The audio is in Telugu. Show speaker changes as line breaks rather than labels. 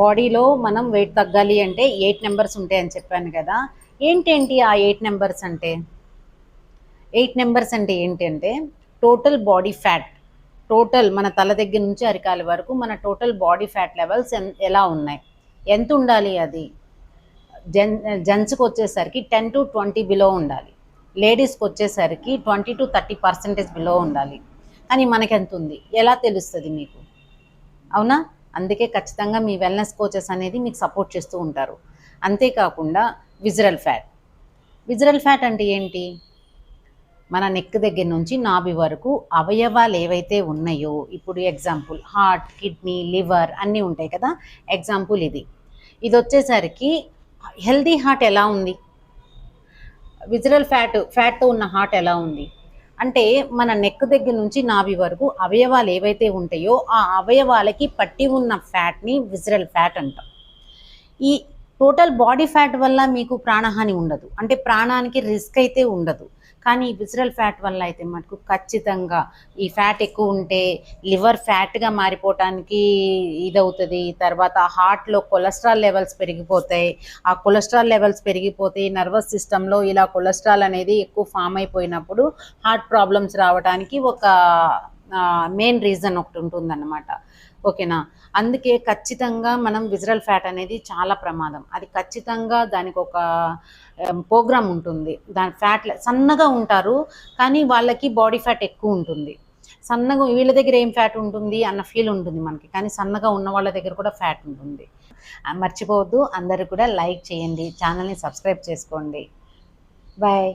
బాడీలో మనం వెయిట్ తగ్గాలి అంటే ఎయిట్ నెంబర్స్ ఉంటాయని చెప్పాను కదా. ఏంటేంటి ఆ ఎయిట్ నెంబర్స్ అంటే? ఎయిట్ నెంబర్స్ అంటే ఏంటంటే టోటల్ బాడీ ఫ్యాట్ టోటల్ మన తల దగ్గర నుంచి అరికాల వరకు మన టోటల్ బాడీ ఫ్యాట్ లెవెల్స్ ఎలా ఉన్నాయి? ఎంత ఉండాలి అది? జెన్ జెంట్స్కి వచ్చేసరికి టెన్ టు ట్వంటీ బిలో ఉండాలి. లేడీస్కి వచ్చేసరికి twenty to thirty percentage below ఉండాలి. కానీ మనకెంత ఉంది? ఎలా తెలుస్తుంది మీకు? అవునా? అందుకే ఖచ్చితంగా మీ వెల్నెస్ కోచెస్ అనేది మీకు సపోర్ట్ చేస్తూ ఉంటారు. అంతేకాకుండా విజరల్ ఫ్యాట్ విజరల్ ఫ్యాట్ అంటే ఏంటి? మన నెక్ దగ్గర నుంచి నాభి వరకు అవయవాలు ఏవైతే ఉన్నాయో ఇప్పుడు ఎగ్జాంపుల్ హార్ట్ కిడ్నీ లివర్ అన్నీ ఉంటాయి కదా? ఎగ్జాంపుల్ ఇది. ఇది వచ్చేసరికి హెల్దీ హార్ట్ ఎలా ఉంది? విజరల్ ఫ్యాట్ ఫ్యాట్తో ఉన్న హార్ట్ ఎలా ఉంది? అంటే మన నెక్ దగ్గర నుంచి నాభి వరకు అవయవాలు ఏవైతే ఉంటాయో ఆ అవయవాలకి పట్టి ఉన్న ఫ్యాట్ని విజరల్ ఫ్యాట్ అంటాం. ఈ టోటల్ బాడీ ఫ్యాట్ వల్ల మీకు ప్రాణహాని ఉండదు. అంటే ప్రాణానికి రిస్క్ అయితే ఉండదు. కానీ విజరల్ ఫ్యాట్ వల్ల అయితే మటుకు ఖచ్చితంగా ఈ ఫ్యాట్ ఎక్కువ ఉంటే లివర్ ఫ్యాట్గా మారిపోవటానికి ఇదవుతుంది. తర్వాత హార్ట్లో కొలెస్ట్రాల్ లెవెల్స్ పెరిగిపోతాయి. ఆ కొలెస్ట్రాల్ లెవెల్స్ పెరిగిపోతే నర్వస్ సిస్టంలో ఇలా కొలెస్ట్రాల్ అనేది ఎక్కువ ఫామ్ అయిపోయినప్పుడు హార్ట్ ప్రాబ్లమ్స్ రావడానికి ఒక మెయిన్ రీజన్ ఒకటి ఉంటుందన్నమాట. ఓకేనా? అందుకే ఖచ్చితంగా మనం విజరల్ ఫ్యాట్ అనేది చాలా ప్రమాదం. అది ఖచ్చితంగా దానికి ఒక ప్రోగ్రామ్ ఉంటుంది. దాని ఫ్యాట్ సన్నగా ఉంటారు కానీ వాళ్ళకి బాడీ ఫ్యాట్ ఎక్కువ ఉంటుంది. సన్నగా వీళ్ళ దగ్గర ఏం ఫ్యాట్ ఉంటుంది అన్న ఫీల్ ఉంటుంది మనకి కానీ సన్నగా ఉన్న వాళ్ళ దగ్గర కూడా ఫ్యాట్ ఉంటుంది. మర్చిపోవద్దు. అందరూ కూడా లైక్ చేయండి. ఛానల్ని సబ్స్క్రైబ్ చేసుకోండి. బాయ్